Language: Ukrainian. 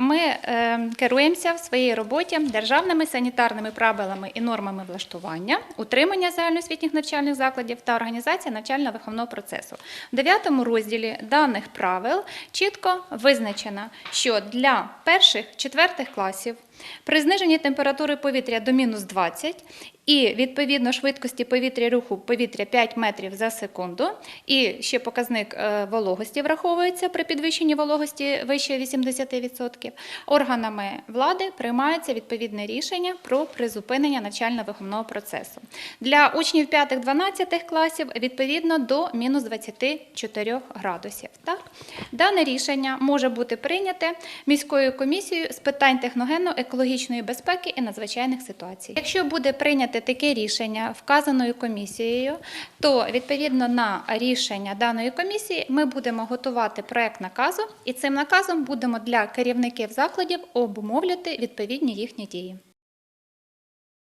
Ми е, керуємося в своїй роботі державними санітарними правилами і нормами влаштування, утримання загальноосвітніх навчальних закладів та організація навчально-виховного процесу. В 9 розділі даних правил чітко визначено, що для перших четвертих класів при зниженні температури повітря до мінус 20 і відповідно швидкості повітря руху повітря 5 метрів за секунду, і ще показник е, вологості враховується при підвищенні вологості вище 80%, органами влади приймається відповідне рішення про призупинення навчально-виховного процесу. Для учнів 5-12 класів відповідно до мінус 24 градусів. Так? Дане рішення може бути прийняте міською комісією з питань техногенно-екологічної безпеки і надзвичайних ситуацій. Якщо буде прийняте таке рішення вказаною комісією, то відповідно на рішення даної комісії ми будемо готувати проект наказу, і цим наказом будемо для керівників закладів обумовляти відповідні їхні дії.